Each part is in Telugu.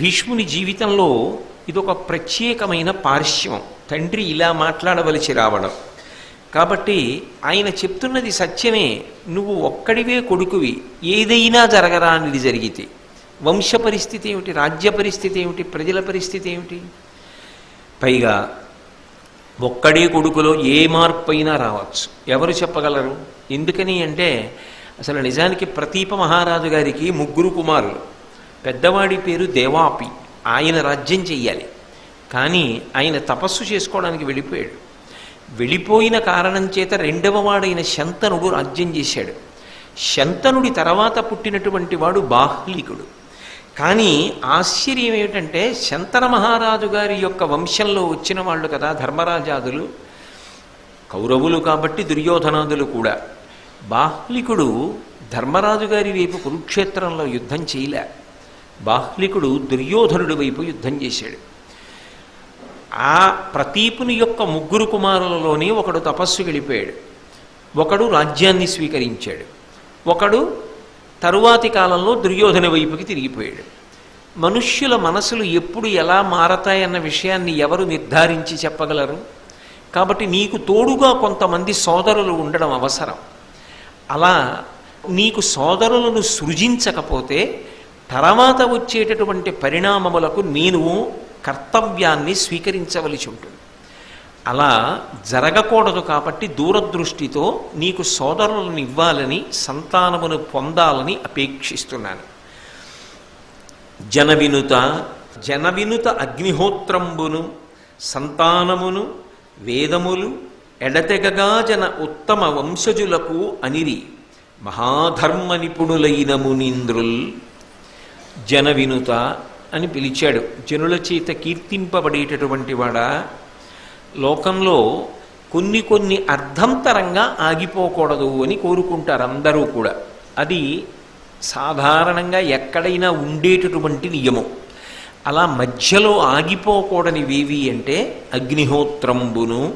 భీష్ముని జీవితంలో ఇదొక ప్రత్యేకమైన పార్శ్వం తండ్రి ఇలా మాట్లాడవలసి రావడం. కాబట్టి ఆయన చెప్తున్నది సత్యమే నువ్వు ఒక్కడివే కొడుకువి ఏదైనా జరగరా అనేది జరిగితే. వంశ పరిస్థితి ఏమిటి? రాజ్య పరిస్థితి ఏమిటి? ప్రజల పరిస్థితి ఏమిటి? పైగా ఒక్కడే కొడుకులో ఏ మార్పు అయినా రావచ్చు. ఎవరు చెప్పగలరు? ఎందుకని అంటే అసలు నిజానికి ప్రతీప మహారాజు గారికి ముగ్గురు కుమారులు. పెద్దవాడి పేరు దేవాపి. ఆయన రాజ్యం చెయ్యాలి. కానీ ఆయన తపస్సు చేసుకోవడానికి వెళ్ళిపోయాడు. వెళ్ళిపోయిన కారణం చేత రెండవ వాడైన శంతనుడు రాజ్యం చేశాడు. శంతనుడి తర్వాత పుట్టినటువంటి వాడు బాహ్లికుడు. కానీ ఆశ్చర్యం ఏమిటంటే శంతన మహారాజు గారి యొక్క వంశంలో వచ్చిన వాళ్ళు కదా ధర్మరాజాదులు కౌరవులు కాబట్టి దుర్యోధనాదులు కూడా. బాహ్లికుడు ధర్మరాజు గారి వైపు కురుక్షేత్రంలో యుద్ధం చేయలే. బాహ్లికుడు దుర్యోధనుడి వైపు యుద్ధం చేశాడు. ఆ ప్రతీపుని యొక్క ముగ్గురు కుమారులలోనే ఒకడు తపస్సు వెళ్ళిపోయాడు ఒకడు రాజ్యాన్ని స్వీకరించాడు. ఒకడు తరువాతి కాలంలో దుర్యోధన వైపుకి తిరిగిపోయాడు. మనుష్యుల మనసులు ఎప్పుడు ఎలా మారతాయన్న విషయాన్ని ఎవరు నిర్ధారించి చెప్పగలరు? కాబట్టి నీకు తోడుగా కొంతమంది సోదరులు ఉండడం అవసరం. అలా నీకు సోదరులను సృజించకపోతే తర్వాత వచ్చేటటువంటి పరిణామములకు నేను కర్తవ్యాన్ని స్వీకరించవలసి ఉంటుంది. అలా జరగకూడదు కాబట్టి దూరదృష్టితో నీకు సోదరులను ఇవ్వాలని సంతానమును పొందాలని అపేక్షిస్తున్నాను. జనవినుత జనవినుత అగ్నిహోత్రంబును సంతానమును వేదములు ఎడతెగగా జన ఉత్తమ వంశజులకు అనిరి. మహాధర్మ నిపుణులైన మునీంద్రుల్ జనవినుత అని పిలిచాడు. జనుల చేత కీర్తింపబడేటటువంటి వాడా లోకంలో కొన్ని కొన్ని అర్ధంతరంగా ఆగిపోకూడదు అని కోరుకుంటారు అందరూ కూడా. అది సాధారణంగా ఎక్కడైనా ఉండేటటువంటి నియమం. అలా మధ్యలో ఆగిపోకూడనివేవి అంటే అగ్నిహోత్రంబును.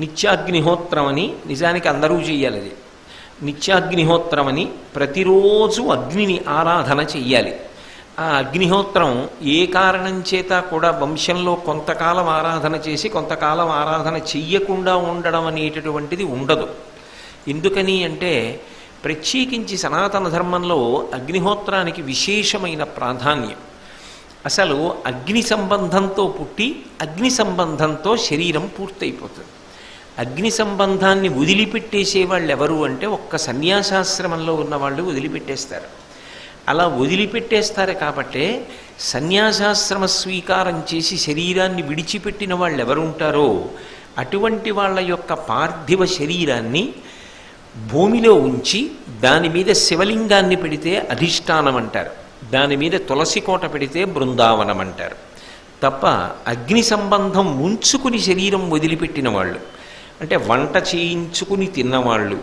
నిత్యాగ్నిహోత్రం అని నిజానికి అందరూ చేయాలి అది. నిత్యాగ్నిహోత్రం అని ప్రతిరోజు అగ్నిని ఆరాధన చెయ్యాలి. ఆ అగ్నిహోత్రం ఏ కారణం చేత కూడా వంశంలో కొంతకాలం ఆరాధన చేసి కొంతకాలం ఆరాధన చెయ్యకుండా ఉండడం అనేటటువంటిది ఉండదు. ఎందుకని అంటే ప్రత్యేకించి సనాతన ధర్మంలో అగ్నిహోత్రానికి విశేషమైన ప్రాధాన్యం. అసలు అగ్ని సంబంధంతో పుట్టి అగ్ని సంబంధంతో శరీరం పూర్తయిపోతుంది. అగ్ని సంబంధాన్ని వదిలిపెట్టేసే వాళ్ళు ఎవరు అంటే ఒక్క సన్యాసాశ్రమంలో ఉన్న వాళ్ళు వదిలిపెట్టేస్తారు. అలా వదిలిపెట్టేస్తారు కాబట్టే సన్యాసాశ్రమ స్వీకారం చేసి శరీరాన్ని విడిచిపెట్టిన వాళ్ళు ఎవరు ఉంటారో అటువంటి వాళ్ళ యొక్క పార్థివ శరీరాన్ని భూమిలో ఉంచి దాని మీద శివలింగాన్ని పెడితే అధిష్టానం అంటారు దాని మీద తులసి కోట పెడితే బృందావనం అంటారు తప్ప అగ్ని సంబంధం ఉంచుకుని శరీరం వదిలిపెట్టిన వాళ్ళు అంటే వంట చేయించుకుని తిన్నవాళ్ళు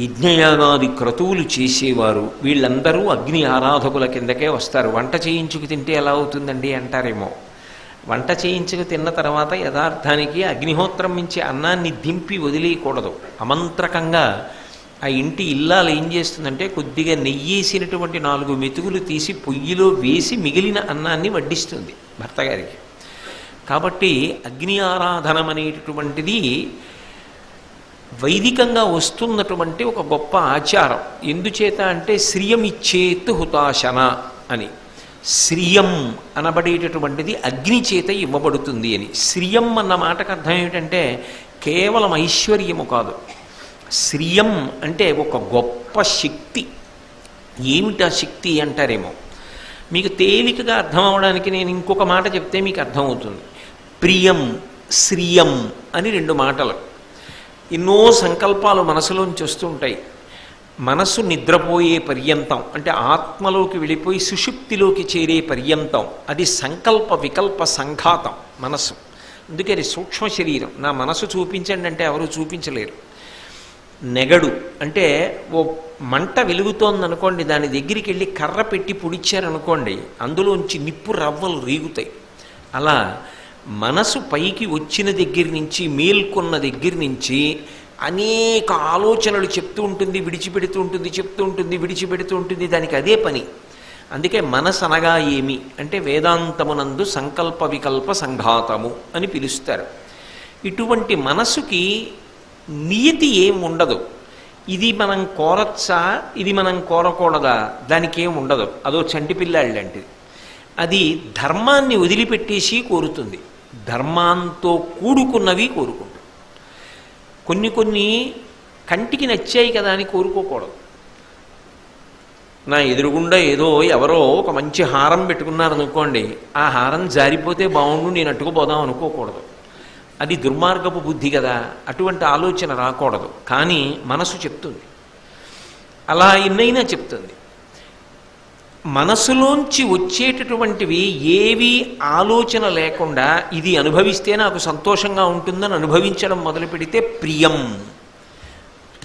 యజ్ఞయాగాది క్రతువులు చేసేవారు వీళ్ళందరూ అగ్ని ఆరాధకుల కిందకే వస్తారు. వంట చేయించుకు తింటే ఎలా అవుతుందండి అంటారేమో. వంట చేయించుకు తిన్న తర్వాత యథార్థానికి అగ్నిహోత్రం మించి అన్నాన్ని దింపి వదిలేయకూడదు. అమంత్రకంగా ఆ ఇంటి ఇల్లాలు ఏం చేస్తుందంటే కొద్దిగా నెయ్యేసినటువంటి నాలుగు మెతుకులు తీసి పొయ్యిలో వేసి మిగిలిన అన్నాన్ని వడ్డిస్తుంది భర్త గారికి. కాబట్టి అగ్ని ఆరాధనం అనేటటువంటిది వైదికంగా వస్తున్నటువంటి ఒక గొప్ప ఆచారం. ఎందుచేత అంటే శ్రియమిచ్చేత్ హుతాశన అని. శ్రియం అనబడేటటువంటిది అగ్ని చేత ఇవ్వబడుతుంది అని. శ్రియం అన్న మాటకు అర్థం ఏమిటంటే కేవలం ఐశ్వర్యము కాదు. శ్రియం అంటే ఒక గొప్ప శక్తి. ఏమిటా శక్తి అంటారేమో? మీకు తేలికగా అర్థం అవడానికి నేను ఇంకొక మాట చెప్తే మీకు అర్థమవుతుంది. ప్రియం శ్రియం అని రెండు మాటలు. ఎన్నో సంకల్పాలు మనసులోంచి వస్తుంటాయి మనస్సు నిద్రపోయే పర్యంతం అంటే ఆత్మలోకి వెళ్ళిపోయి సుషుప్తిలోకి చేరే పర్యంతం అది సంకల్ప వికల్ప సంఘాతం మనస్సు. అందుకే అది సూక్ష్మ శరీరం. నా మనసు చూపించండి అంటే ఎవరు చూపించలేరు. నెగడు అంటే ఓ మంట వెలుగుతోందనుకోండి దాని దగ్గరికి వెళ్ళి కర్ర పెట్టి పొడిచారనుకోండి అందులోంచి నిప్పు రవ్వలు రీగుతాయి. అలా మనసు పైకి వచ్చిన దగ్గర నుంచి మేల్కొన్న దగ్గర నుంచి అనేక ఆలోచనలు చెప్తూ ఉంటుంది విడిచిపెడుతూ ఉంటుంది చెప్తూ ఉంటుంది విడిచిపెడుతూ ఉంటుంది దానికి అదే పని. అందుకే మనసు అనగా ఏమి? అంటే వేదాంతమునందు సంకల్ప వికల్ప సంఘాతము అని పిలుస్తారు. ఇటువంటి మనసుకి నియతి ఏం ఉండదు. ఇది మనం కోరచ్చా? ఇది మనం కోరకూడదా? దానికి ఏం ఉండదు. అదో చంటి పిల్లాడి అది ధర్మాన్ని వదిలిపెట్టేసి కోరుతుంది. ధర్మాంతో కూడుకున్నవి కోరుకుంటాం. కొన్ని కొన్ని కంటికి నచ్చాయి కదా అని కోరుకోకూడదు. నా ఎదురుగుండా ఏదో ఎవరో ఒక మంచి హారం పెట్టుకున్నారనుకోండి ఆ హారం జారిపోతే బాగుండు నేను అట్టుకుపోదాం అనుకోకూడదు. అది దుర్మార్గపు బుద్ధి కదా అటువంటి ఆలోచన రాకూడదు. కానీ మనసు చెప్తుంది. అలా ఎన్నైనా చెప్తుంది. మనసులోంచి వచ్చేటటువంటివి ఏవి ఆలోచన లేకుండా ఇది అనుభవిస్తే నాకు సంతోషంగా ఉంటుందని అనుభవించడం మొదలు పెడితే ప్రియం.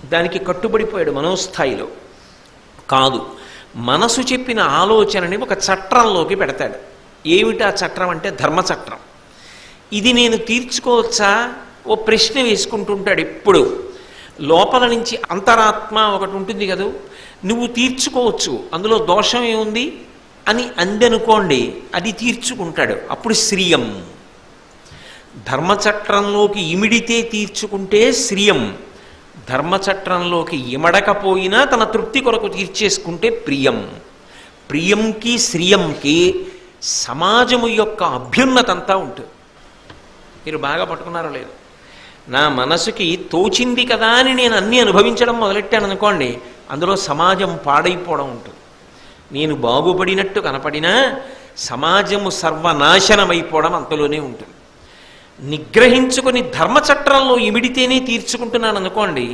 దానికి కట్టుబడిపోయాడు మనోస్థాయిలో. కాదు మనసు చెప్పిన ఆలోచనని ఒక చట్రంలోకి పెడతాడు. ఏమిటి ఆ చట్రం అంటే ధర్మచట్రం. ఇది నేను తీర్చుకోవచ్చా? ఓ ప్రశ్న వేసుకుంటుంటాడు ఎప్పుడు. లోపల నుంచి అంతరాత్మ ఒకటి ఉంటుంది కదా? నువ్వు తీర్చుకోవచ్చు. అందులో దోషం ఏముంది? అని అందనుకోండి అది తీర్చుకుంటాడు. అప్పుడు శ్రియం. ధర్మచట్రంలోకి ఇమిడితే తీర్చుకుంటే శ్రియం. ధర్మచట్రంలోకి ఇమడకపోయినా తన తృప్తి కొరకు తీర్చేసుకుంటే ప్రియం. ప్రియంకి శ్రియంకి సమాజము యొక్క అభ్యున్నతంతా ఉంటుంది. మీరు బాగా పట్టుకున్నారో లేదు. నా మనసుకి తోచింది కదా అని నేను అన్నీ అనుభవించడం మొదలెట్టాను అనుకోండి అందులో సమాజం పాడైపోవడం ఉంటుంది. నేను బాగుపడినట్టు కనపడినా సమాజము సర్వనాశనమైపోవడం అంతలోనే ఉంటుంది. నిగ్రహించుకొని ధర్మచట్రంలో ఇమిడితేనే తీర్చుకుంటున్నాను అనుకోండి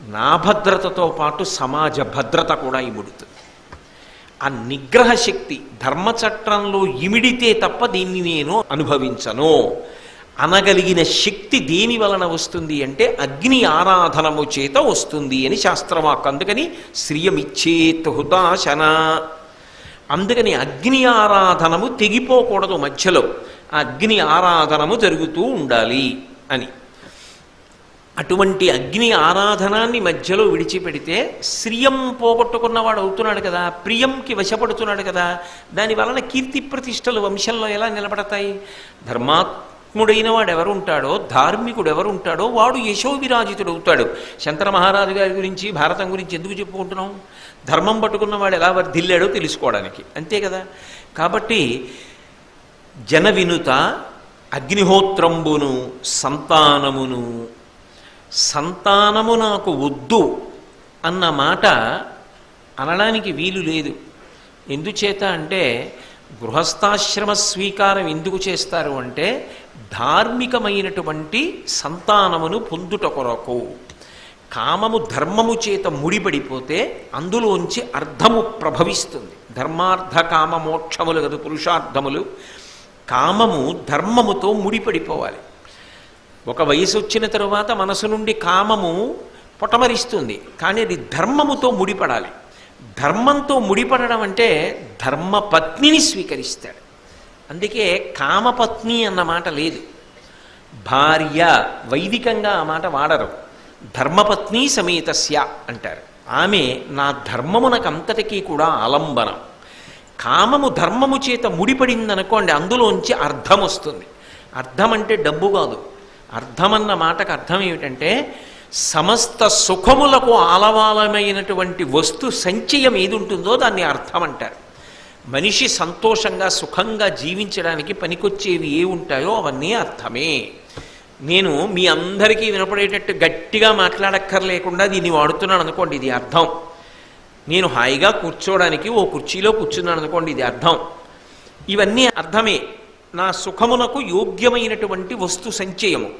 నా భద్రతతో పాటు సమాజ భద్రత కూడా ఇమిడుతుంది. ఆ నిగ్రహ శక్తి ధర్మచట్రంలో ఇమిడితే తప్ప దీన్ని నేను అనుభవించను. అనగలిగిన శక్తి దేని వలన వస్తుంది అంటే అగ్ని ఆరాధనము చేత వస్తుంది అని శాస్త్రవాక్. అందుకని శ్రియమిచ్చేత్ హుతాశన అందుకని అగ్ని ఆరాధనము తెగిపోకూడదు మధ్యలో. అగ్ని ఆరాధనము జరుగుతూ ఉండాలి అని. అటువంటి అగ్ని ఆరాధనాన్ని మధ్యలో విడిచిపెడితే శ్రియం పోగొట్టుకున్నవాడు అవుతున్నాడు కదా ప్రియంకి వశపడుతున్నాడు కదా దాని వలన కీర్తి ప్రతిష్టలు వంశంలో ఎలా నిలబడతాయి? ముడైన వాడు ఎవరు ఉంటాడో ధార్మికుడు ఎవరు ఉంటాడో వాడు యశోవిరాజితుడు అవుతాడు శంకర మహారాజు గారి గురించి భారతం గురించి ఎందుకు చెప్పుకుంటున్నాం ధర్మం పట్టుకున్నవాడు ఎలా వర్ధిల్లాడో తెలుసుకోవడానికి అంతే కదా కాబట్టి జన వినుత అగ్నిహోత్రంబును సంతానమును సంతానము నాకు వద్దు అన్న మాట అనడానికి వీలు లేదు ఎందుచేత అంటే గృహస్థాశ్రమ స్వీకారం ఎందుకు చేస్తారు అంటే ధార్మికమైనటువంటి సంతానమును పొందుట కొరకు కామము ధర్మము చేత ముడిపడిపోతే అందులోంచి అర్థము ప్రభవిస్తుంది. ధర్మార్థ కామ మోక్షములు కదా పురుషార్థములు. కామము ధర్మముతో ముడిపడిపోవాలి. ఒక వయసు వచ్చిన తరువాత మనసు నుండి కామము పొటమరిస్తుంది. కానీ అది ధర్మముతో ముడిపడాలి. ధర్మంతో ముడిపడడం అంటే ధర్మపత్నిని స్వీకరిస్తాడు. అందుకే కామపత్ని అన్న మాట లేదు. భార్య వైదికంగా ఆ మాట వాడరు. ధర్మపత్ని సమేతస్య అంటారు. ఆమె నా ధర్మమునకంతటికీ కూడా ఆలంబనం. కామము ధర్మము చేత ముడిపడిందనుకోండి అందులోంచి అర్థం వస్తుంది. అర్థం అంటే డబ్బు కాదు. అర్థమన్న మాటకు అర్థం ఏమిటంటే సమస్త సుఖములకు ఆలవాలమైనటువంటి వస్తు సంచయం ఏది ఉంటుందో దాన్ని అర్థం అంటారు. మనిషి సంతోషంగా సుఖంగా జీవించడానికి పనికొచ్చేవి ఏ ఉంటాయో అవన్నీ అర్థమే. నేను మీ అందరికీ వినపడేటట్టు గట్టిగా మాట్లాడక్కర్లేకుండా దీన్ని వాడుతున్నాను అనుకోండి ఇది అర్థం. నేను హాయిగా కూర్చోవడానికి ఓ కుర్చీలో కూర్చున్నాను అనుకోండి ఇది అర్థం. ఇవన్నీ అర్థమే. నా సుఖమునకు యోగ్యమైనటువంటి వస్తు సంచయము.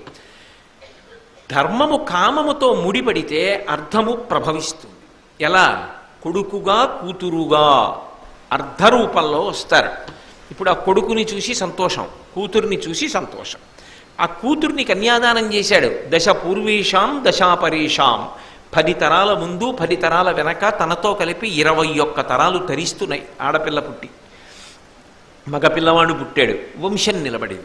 ధర్మము కామముతో ముడిపడితే అర్థము ప్రభవిస్తుంది. ఎలా? కొడుకుగా కూతురుగా. అర్ధరూపంలో వస్తారు. ఇప్పుడు ఆ కొడుకుని చూసి సంతోషం కూతుర్ని చూసి సంతోషం. ఆ కూతుర్ని కన్యాదానం చేశాడు. దశ పూర్వీషాం దశాపరీషాం. పది తరాల ముందు పది తరాల వెనక తనతో కలిపి ఇరవై ఒక్క తరాలు తరిస్తున్నాయి ఆడపిల్ల పుట్టి. మగపిల్లవాడు పుట్టాడు. వంశం నిలబడింది.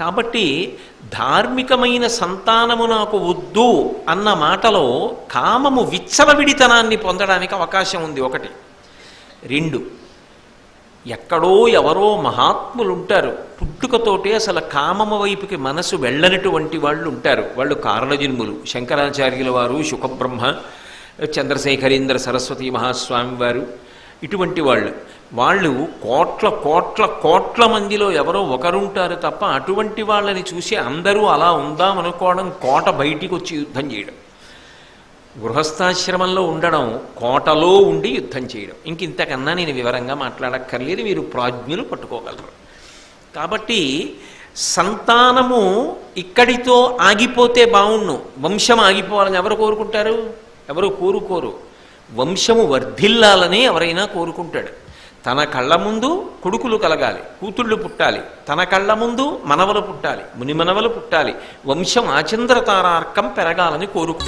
కాబట్టి ధార్మికమైన సంతానము నాకు వద్దు అన్న మాటలో కామము విచ్చలవిడితనాన్ని పొందడానికి అవకాశం ఉంది ఒకటి. రెండు. ఎక్కడో ఎవరో మహాత్ములు ఉంటారు పుట్టుకతోటే అసలు కామమ వైపుకి మనసు వెళ్ళనటువంటి వాళ్ళు ఉంటారు వాళ్ళు కారణజన్ములు. శంకరాచార్యుల వారు శుకబ్రహ్మ చంద్రశేఖరేంద్ర సరస్వతి మహాస్వామి వారు ఇటువంటి వాళ్ళు. వాళ్ళు కోట్ల కోట్ల కోట్ల మందిలో ఎవరో ఒకరుంటారు తప్ప అటువంటి వాళ్ళని చూసి అందరూ అలా ఉందామనుకోవడం కోట బయటికి వచ్చి యుద్ధం చేయడం. గృహస్థాశ్రమంలో ఉండడం కోటలో ఉండి యుద్ధం చేయడం. ఇంక ఇంతకన్నా నేను వివరంగా మాట్లాడక్కర్లేదు మీరు ప్రాజ్ఞులు పట్టుకోగలరు. కాబట్టి సంతానము ఇక్కడితో ఆగిపోతే బాగుండు వంశం ఆగిపోవాలని ఎవరు కోరుకుంటారు? ఎవరు కోరుకోరు. వంశము వర్ధిల్లాలని ఎవరైనా కోరుకుంటాడు. తన కళ్ళ ముందు కొడుకులు కలగాలి కూతుళ్ళు పుట్టాలి. తన కళ్ళ ముందు మనవలు పుట్టాలి మునిమనవలు పుట్టాలి. వంశం ఆచంద్రతారార్కం పెరగాలని కోరుకు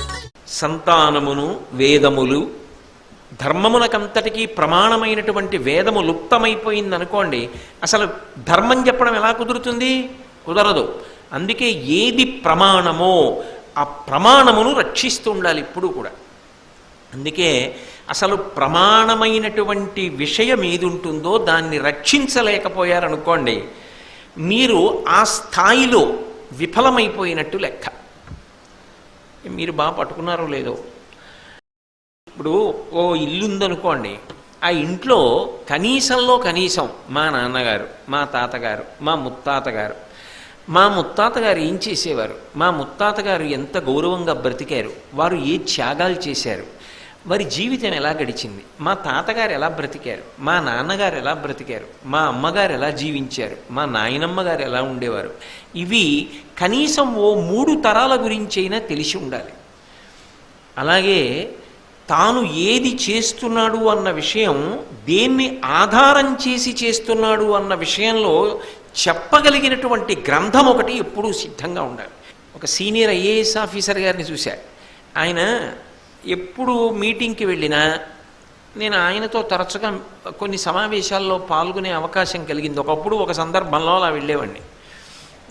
సంతానమును వేదములు ధర్మమునకంతటికీ ప్రమాణమైనటువంటి వేదము లుప్తమైపోయింది అనుకోండి అసలు ధర్మం చెప్పడం ఎలా కుదురుతుంది? కుదరదు. అందుకే ఏది ప్రమాణమో ఆ ప్రమాణమును రక్షిస్తూ ఉండాలి ఇప్పుడు కూడా. అందుకే అసలు ప్రమాణమైనటువంటి విషయం ఏది ఉంటుందో దాన్ని రక్షించలేకపోయారనుకోండి మీరు ఆ స్థాయిలో విఫలమైపోయినట్టు లెక్క. మీరు బాగా పట్టుకున్నారో లేదో. ఇప్పుడు ఓ ఇల్లు ఉందనుకోండి ఆ ఇంట్లో కనీసంలో కనీసం మా నాన్నగారు మా తాతగారు మా ముత్తాతగారు మా ముత్తాతగారు ఏం చేసేవారు? మా ముత్తాతగారు ఎంత గౌరవంగా బ్రతికారు? వారు ఏ త్యాగాలు చేశారు? వారి జీవితం ఎలా గడిచింది? మా తాతగారు ఎలా బ్రతికారు? మా నాన్నగారు ఎలా బ్రతికారు? మా అమ్మగారు ఎలా జీవించారు? మా నాయనమ్మ గారు ఎలా ఉండేవారు? ఇవి కనీసం ఓ మూడు తరాల గురించైనా తెలిసి ఉండాలి. అలాగే తాను ఏది చేస్తున్నాడు అన్న విషయం దేన్ని ఆధారం చేసి చేస్తున్నాడు అన్న విషయంలో చెప్పగలిగినటువంటి గ్రంథం ఒకటి ఎప్పుడూ సిద్ధంగా ఉండాలి. ఒక సీనియర్ ఐఏఎస్ ఆఫీసర్ గారిని చూశారు. ఆయన ఎప్పుడు మీటింగ్కి వెళ్ళినా నేను ఆయనతో తరచుగా కొన్ని సమావేశాల్లో పాల్గొనే అవకాశం కలిగింది. ఒకప్పుడు ఒక సందర్భంలో అలా వెళ్ళేవాడిని.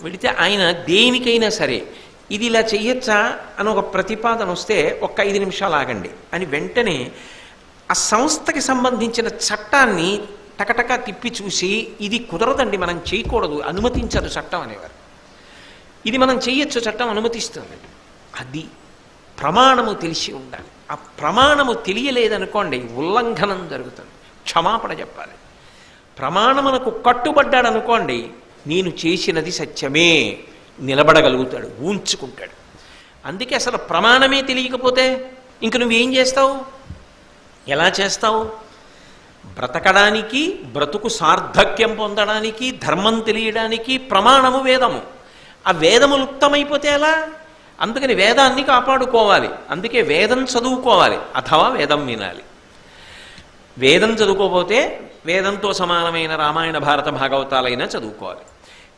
వెళితే ఆయన దేనికైనా సరే ఇది ఇలా చెయ్యొచ్చా అని ఒక ప్రతిపాదన వస్తే ఒక్క ఐదు నిమిషాలు ఆగండి అని వెంటనే ఆ సంస్థకి సంబంధించిన చట్టాన్ని టకటక తిప్పి చూసి ఇది కుదరదండి మనం చేయకూడదు అనుమతించదు చట్టం అనేవారు. ఇది మనం చెయ్యొచ్చు చట్టం అనుమతిస్తుంది. అది ప్రమాణము తెలిసి ఉండాలి. ఆ ప్రమాణము తెలియలేదనుకోండి ఉల్లంఘనం జరుగుతుంది. క్షమాపణ చెప్పాలి. ప్రమాణమునకు కట్టుబడ్డాడు అనుకోండి నేను చేసినది సత్యమే నిలబడగలుగుతాడు ఊంచుకుంటాడు అందుకే అసలు ప్రమాణమే తెలియకపోతే ఇంక నువ్వేం చేస్తావు? ఎలా చేస్తావు? బ్రతకడానికి బ్రతుకు సార్థక్యం పొందడానికి ధర్మం తెలియడానికి ప్రమాణము వేదము. ఆ వేదము లుప్తమైపోతే ఎలా? అందుకని వేదాన్ని కాపాడుకోవాలి. అందుకే వేదం చదువుకోవాలి. అథవా వేదం వినాలి. వేదం చదువుకోపోతే వేదంతో సమానమైన రామాయణ భారత భాగవతాలైనా చదువుకోవాలి.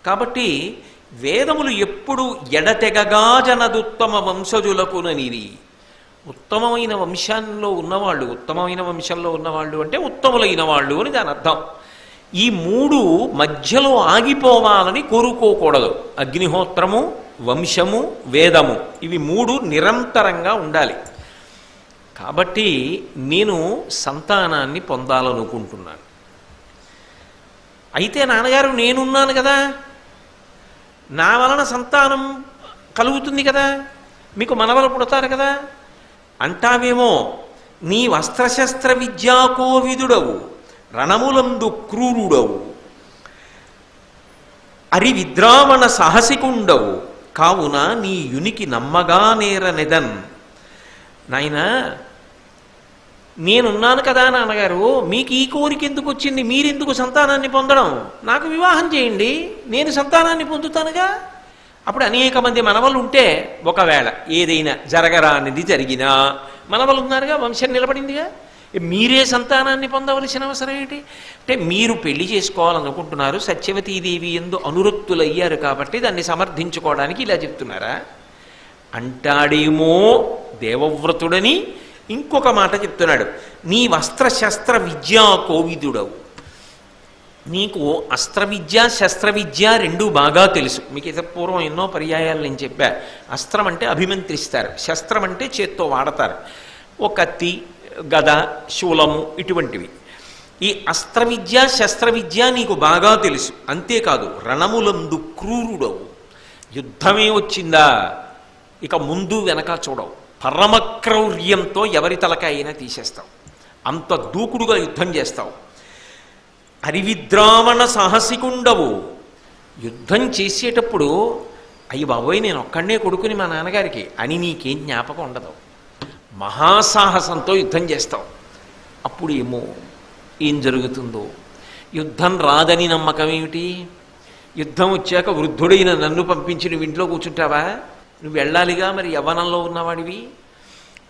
కాబట్టి వేదములు ఎప్పుడు ఎడతెగగా జనదుత్తమ వంశజులకుననిది ఉత్తమమైన వంశాల్లో ఉన్నవాళ్ళు ఉత్తమమైన వంశంలో ఉన్నవాళ్ళు అంటే ఉత్తములైన వాళ్ళు అని దాని అర్థం ఈ మూడు మధ్యలో ఆగిపోవాలని కోరుకోకూడదు. అగ్నిహోత్రము వంశము వేదము. ఇవి మూడు నిరంతరంగా ఉండాలి. కాబట్టి నేను సంతానాన్ని పొందాలనుకుంటున్నాను. అయితే నాన్నగారు నేనున్నాను కదా. నా వలన సంతానం కలుగుతుంది కదా. మీకు మనవలు పుడతారు కదా. అంటావేమో నీ వస్త్రశస్త్ర విద్యాకోవిదుడవు రణములందు క్రూరుడవు. అరి విద్రావణ సాహసికుండవు. కావున నీ యునికి నమ్మగా నేరనెదన్. నాయనా నేనున్నాను కదా నాన్నగారు మీకు ఈ కోరిక ఎందుకు వచ్చింది మీరెందుకు సంతానాన్ని పొందడం? నాకు వివాహం చేయండి నేను సంతానాన్ని పొందుతానుగా? అప్పుడు అనేక మంది మనవలు ఉంటే ఒకవేళ ఏదైనా జరగరానిది జరిగినా మనవలు ఉన్నారుగా వంశం నిలబడిందిగా? మీరే సంతానాన్ని పొందవలసిన అవసరం ఏంటి? అంటే మీరు పెళ్ళి చేసుకోవాలనుకుంటున్నారు సత్యవతీదేవి ఎందు అనురక్తులయ్యారు కాబట్టి దాన్ని సమర్థించుకోవడానికి ఇలా చెప్తున్నారా? అంటాడేమో దేవవ్రతుడని ఇంకొక మాట చెప్తున్నాడు నీ వస్త్రశస్త్ర విద్యా కోవిదుడవు. నీకు అస్త్ర విద్య శస్త్ర విద్య రెండూ బాగా తెలుసు. మీకు ఇత పూర్వం ఎన్నో పర్యాయాలు నేను చెప్పా. అస్త్రం అంటే అభిమంత్రిస్తారు శస్త్రం అంటే చేత్తో వాడతారు. ఓ కత్తి గద శూలము ఇటువంటివి. ఈ అస్త్ర విద్య శస్త్ర విద్య నీకు బాగా తెలుసు. అంతేకాదు రణములందు క్రూరుడవు. యుద్ధమే వచ్చిందా? ఇక ముందు వెనక చూడవు. పరమక్రౌర్యంతో ఎవరి తలకాయైనా తీసేస్తావు. అంత దూకుడుగా యుద్ధం చేస్తావు. అరివిద్రామణ సాహసికుండవు. యుద్ధం చేసేటప్పుడు అయ్యి బాబోయ్ నేను ఒక్కడనే కొడుకుని మా నాన్నగారికి. అని నీకేం జ్ఞాపకం ఉండదు. మహాసాహసంతో యుద్ధం చేస్తాం. అప్పుడు ఏమో ఏం జరుగుతుందో? యుద్ధం రాదని నమ్మకం ఏమిటి? యుద్ధం వచ్చాక వృద్ధుడైన నన్ను పంపించి నువ్వు ఇంట్లో కూర్చుంటావా? నువ్వు వెళ్ళాలిగా మరి యవనంలో ఉన్నవాడివి?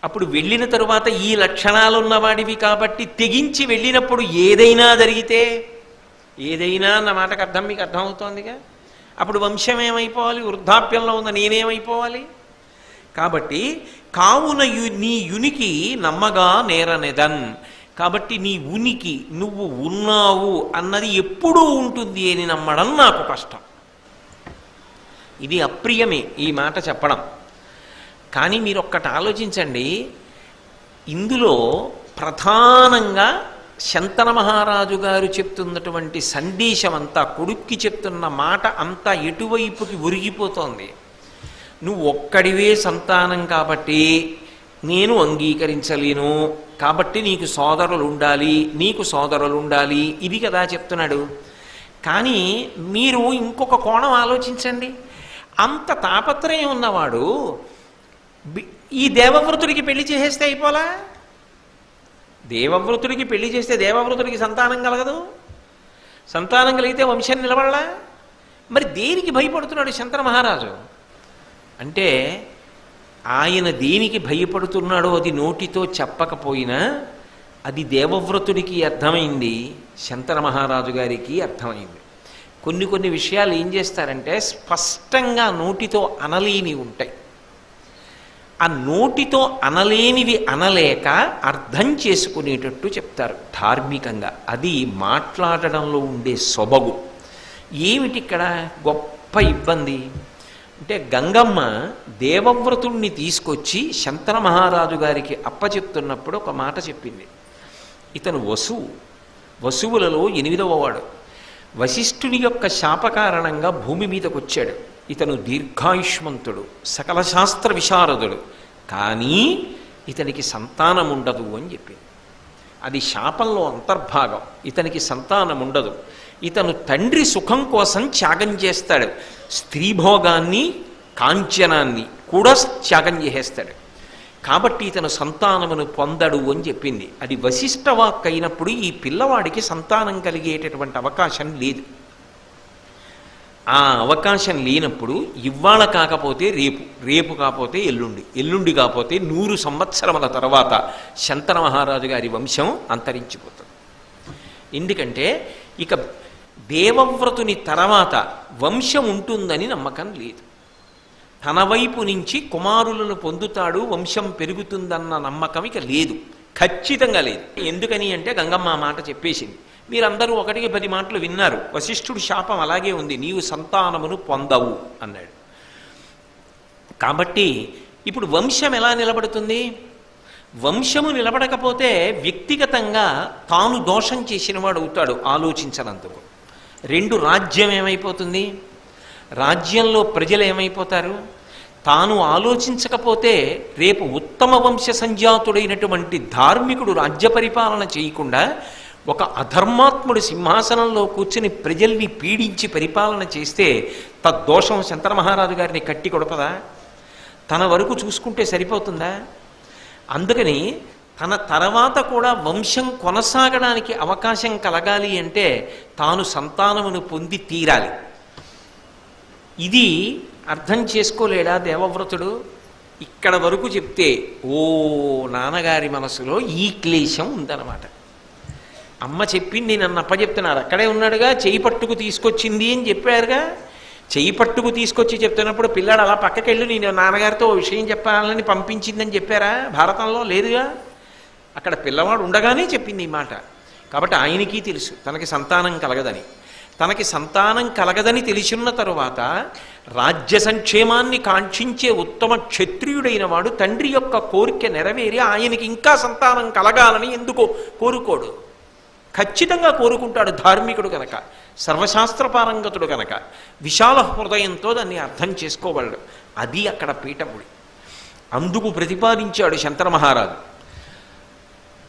అప్పుడు వెళ్ళిన తరువాత ఈ లక్షణాలు ఉన్నవాడివి కాబట్టి తెగించి వెళ్ళినప్పుడు ఏదైనా జరిగితే ఏదైనా అన్న మాటకు అర్థం మీకు అర్థమవుతోందిగా? అప్పుడు వంశం ఏమైపోవాలి? వృద్ధాప్యంలో ఉన్న నేనేమైపోవాలి? కాబట్టి కావున యు నీ యునికి నమ్మగా నేరనెదన్. కాబట్టి నీ ఉనికి నువ్వు ఉన్నావు అన్నది ఎప్పుడూ ఉంటుంది అని నమ్మడం నాకు కష్టం. ఇది అప్రియమే ఈ మాట చెప్పడం. కానీ మీరు ఒక్కటి ఆలోచించండి ఇందులో ప్రధానంగా శంతన మహారాజు గారు చెప్తున్నటువంటి సందేశం అంతా కొడుక్కి చెప్తున్న మాట అంతా ఎటువైపుకి ఉరిగిపోతోంది నువ్వు ఒక్కడివే సంతానం కాబట్టి నేను అంగీకరించలేను. కాబట్టి నీకు సోదరులు ఉండాలి నీకు సోదరులు ఉండాలి ఇది కదా చెప్తున్నాడు. కానీ మీరు ఇంకొక కోణం ఆలోచించండి. అంత తాపత్రయం ఉన్నవాడు ఈ దేవవ్రతుడికి పెళ్ళి చేసేస్తే అయిపోలా? దేవవ్రతుడికి పెళ్ళి చేస్తే దేవవ్రతుడికి సంతానం కలగదు? సంతానం కలిగితే వంశం నిలబడలా? మరి దేనికి భయపడుతున్నాడు శంకర మహారాజు? అంటే ఆయన దేనికి భయపడుతున్నాడో అది నోటితో చెప్పకపోయినా అది దేవవ్రతుడికి అర్థమైంది శంకర మహారాజు గారికి అర్థమైంది. కొన్ని కొన్ని విషయాలు ఏం చేస్తారంటే స్పష్టంగా నోటితో అనలేని ఉంటాయి. ఆ నోటితో అనలేనివి అనలేక అర్థం చేసుకునేటట్టు చెప్తారు ధార్మికంగా. అది మాట్లాడడంలో ఉండే సొబగు. ఏమిటి ఇక్కడ గొప్ప ఇబ్బంది. అంటే గంగమ్మ దేవవ్రతుణ్ణి తీసుకొచ్చి శంతన మహారాజు గారికి అప్పచెప్తున్నప్పుడు ఒక మాట చెప్పింది. ఇతను వసువు వసువులలో ఎనిమిదవ వాడు. వశిష్ఠుని యొక్క శాప కారణంగా భూమి మీదకు వచ్చాడు ఇతను దీర్ఘాయుష్మంతుడు సకల శాస్త్ర విశారదుడు. కానీ ఇతనికి సంతానం ఉండదు అని చెప్పింది. అది శాపంలో అంతర్భాగం. ఇతనికి సంతానం ఉండదు ఇతను తండ్రి సుఖం కోసం త్యాగం చేస్తాడు. స్త్రీభోగాన్ని కాంచనాన్ని కూడా త్యాగం చేసేస్తాడు. కాబట్టి ఇతను సంతానమును పొందడు అని చెప్పింది. అది వశిష్ఠ వాక్ అయినప్పుడు ఈ పిల్లవాడికి సంతానం కలిగేటటువంటి అవకాశం లేదు. ఆ అవకాశం లేనప్పుడు ఇవాళ కాకపోతే రేపు రేపు కాకపోతే ఎల్లుండి ఎల్లుండి కాకపోతే నూరు సంవత్సరముల తర్వాత శంతన మహారాజు గారి వంశం అంతరించిపోతుంది. ఎందుకంటే ఇక దేవవ్రతుని తర్వాత వంశం ఉంటుందని నమ్మకం లేదు. తన వైపు నుంచి కుమారులను పొందుతాడు వంశం పెరుగుతుందన్న నమ్మకం ఇక లేదు. ఖచ్చితంగా లేదు. ఎందుకని అంటే గంగమ్మ మాట చెప్పేసింది. మీరందరూ ఒకటికి పది మాటలు విన్నారు. వశిష్ఠుడు శాపం అలాగే ఉంది. నీవు సంతానమును పొందవు అన్నాడు. కాబట్టి ఇప్పుడు వంశం ఎలా నిలబడుతుంది? వంశము నిలబడకపోతే వ్యక్తిగతంగా తాను దోషం చేసినవాడు అవుతాడు ఆలోచించనందుకు. రెండు రాజ్యం ఏమైపోతుంది? రాజ్యంలో ప్రజలు ఏమైపోతారు? తాను ఆలోచించకపోతే రేపు ఉత్తమ వంశ సంజాతుడైనటువంటి ధార్మికుడు రాజ్య పరిపాలన చేయకుండా ఒక అధర్మాత్ముడు సింహాసనంలో కూర్చుని ప్రజల్ని పీడించి పరిపాలన చేస్తే తద్దోషం శంకర మహారాజు గారిని కట్టి కొడపదా? తన వరకు చూసుకుంటే సరిపోతుందా? అందుకని తన తర్వాత కూడా వంశం కొనసాగడానికి అవకాశం కలగాలి అంటే తాను సంతానమును పొంది తీరాలి. ఇది అర్థం చేసుకోలేడా దేవవ్రతుడు? ఇక్కడ వరకు చెప్తే ఓ నాన్నగారి మనసులో ఈ క్లేశం ఉందన్నమాట. అమ్మ చెప్పింది నన్ను అప్పచెప్తున్నారు. అక్కడే ఉన్నాడుగా చేయి పట్టుకు తీసుకొచ్చింది అని చెప్పారుగా. చేయి పట్టుకు తీసుకొచ్చి చెప్తున్నప్పుడు పిల్లాడు అలా పక్కకెళ్ళి నేను నాన్నగారితో విషయం చెప్పాలని పంపించిందని చెప్పారా? భారతంలో లేదుగా? అక్కడ పిల్లవాడు ఉండగానే చెప్పింది ఈ మాట. కాబట్టి ఆయనకి తెలుసు తనకి సంతానం కలగదని. తనకి సంతానం కలగదని తెలిసిన తరువాత రాజ్య సంక్షేమాన్ని కాంక్షించే ఉత్తమ క్షత్రియుడైన వాడు తండ్రి యొక్క కోరిక నెరవేరి ఆయనకి ఇంకా సంతానం కలగాలని ఎందుకో కోరుకోడు. ఖచ్చితంగా కోరుకుంటాడు ధార్మికుడు కనుక సర్వశాస్త్రపారంగతుడు కనుక విశాల హృదయంతో దాన్ని అర్థం చేసుకోగలడు అది అక్కడ పీఠముడి. అందుకు ప్రతిపాదించాడు శంకర మహారాజు.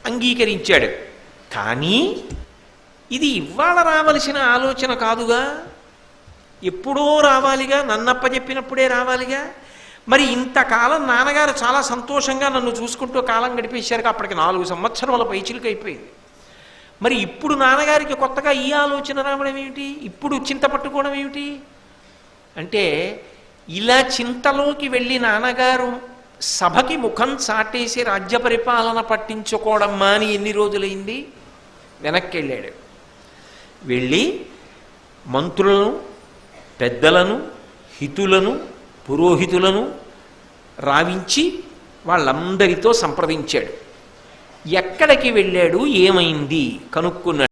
అంగీకరించాడు. కానీ ఇది ఇవాళ రావలసిన ఆలోచన కాదుగా. ఎప్పుడో రావాలిగా నన్నప్ప చెప్పినప్పుడే రావాలిగా. మరి ఇంతకాలం నాన్నగారు చాలా సంతోషంగా నన్ను చూసుకుంటూ కాలం గడిపేశారు అప్పటికి నాలుగు సంవత్సరాల పైచిలుకు అయిపోయింది. మరి ఇప్పుడు నాన్నగారికి కొత్తగా ఈ ఆలోచన రావడం ఏమిటి? ఇప్పుడు చింత పట్టుకోవడం ఏమిటి? అంటే ఇలా చింతలోకి వెళ్ళి నాన్నగారు సభకి ముఖం చాటేసి రాజ్య పరిపాలన పట్టించుకోవడం మాని ఎన్ని రోజులైంది? వెనక్కి వెళ్ళాడు వెళ్ళి మంత్రులను పెద్దలను హితులను పురోహితులను రావించి వాళ్ళందరితో సంప్రదించాడు. ఎక్కడికి వెళ్ళాడు? ఏమైంది? కనుక్కున్నాడు.